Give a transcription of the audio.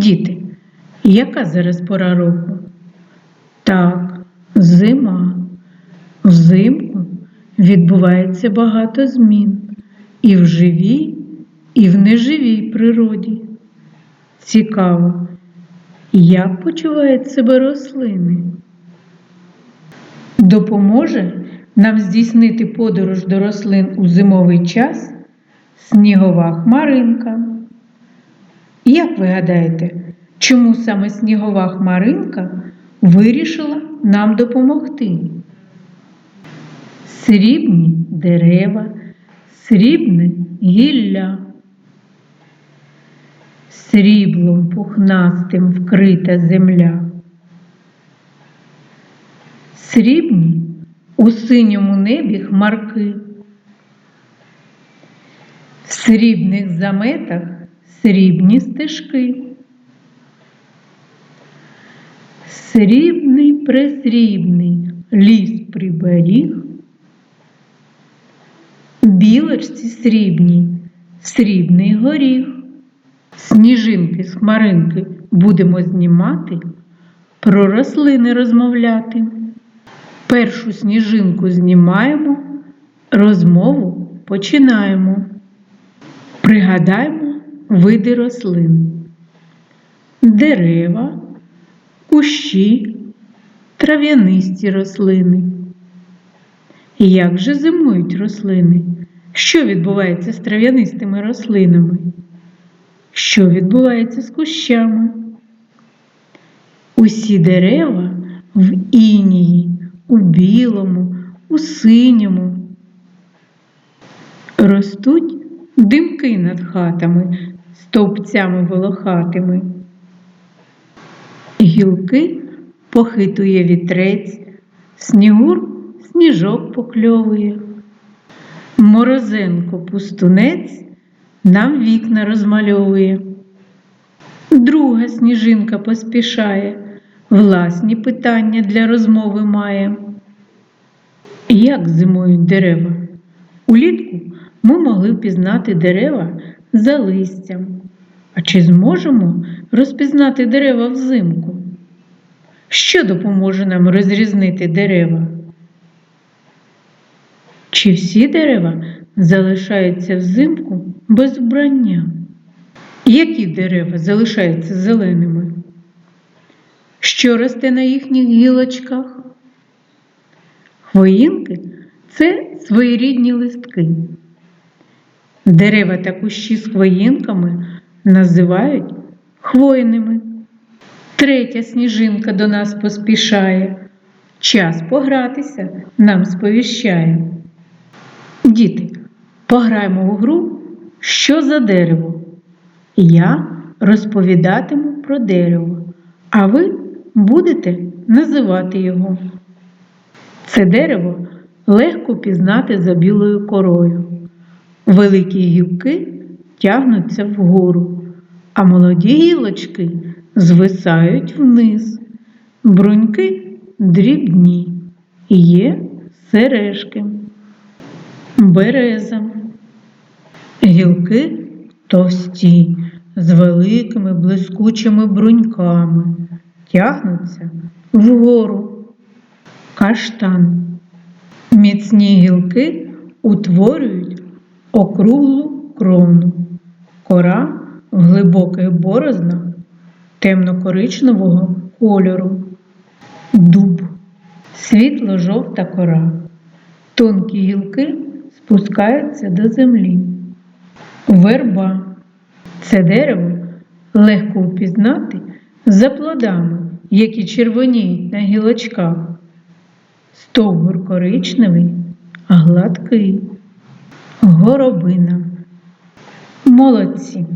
Діти, яка зараз пора року? Так, зима. Взимку відбувається багато змін і в живій, і в неживій природі. Цікаво, як почувають себе рослини? Допоможе нам здійснити подорож до рослин у зимовий час снігова хмаринка. Як ви гадаєте, чому саме снігова хмаринка вирішила нам допомогти? Срібні дерева, срібне гілля, сріблом пухнастим вкрита земля. Срібні у синьому небі хмарки. В срібних заметах срібні стежки. Срібний пресрібний ліс приберіг. Білочці срібній, срібний горіх. Сніжинки з хмаринки будемо знімати, про рослини розмовляти. Першу сніжинку знімаємо, розмову починаємо. Пригадаємо види рослин. Дерева, кущі, трав'янисті рослини. Як же зимують рослини? Що відбувається з трав'янистими рослинами? Що відбувається з кущами? Усі дерева в інії, у білому, у синьому. Ростуть димки над хатами, стовпцями волохатими. Гілки похитує вітрець, снігур сніжок покльовує. Морозенко пустунець нам вікна розмальовує. Друга сніжинка поспішає, власні питання для розмови має. Як зимують дерева? Улітку ми могли впізнати дерева за листям. А чи зможемо розпізнати дерева взимку? Що допоможе нам розрізнити дерева? Чи всі дерева залишаються взимку без вбрання? Які дерева залишаються зеленими? Що росте на їхніх гілочках? Хвоїнки це своєрідні листки. Дерева та кущі з хвоїнками називають хвойними. Третя сніжинка до нас поспішає. Час погратися нам сповіщає. Діти, пограємо в гру Що за дерево? Я розповідатиму про дерево, а ви будете називати його. Це дерево легко пізнати за білою корою. Великі гілки тягнуться вгору, а молоді гілочки звисають вниз. Бруньки дрібні, є сережки, береза. Гілки товсті, з великими блискучими бруньками, тягнуться вгору. Каштан. Міцні гілки утворюють округлу крону. Кора глибоких борозна темно-коричневого кольору. Дуб. Світло-жовта кора. Тонкі гілки спускаються до землі. Верба. Це дерево легко впізнати за плодами, які червоніють на гілочках. Стовбур коричневий, гладкий. Горобина. Молодці.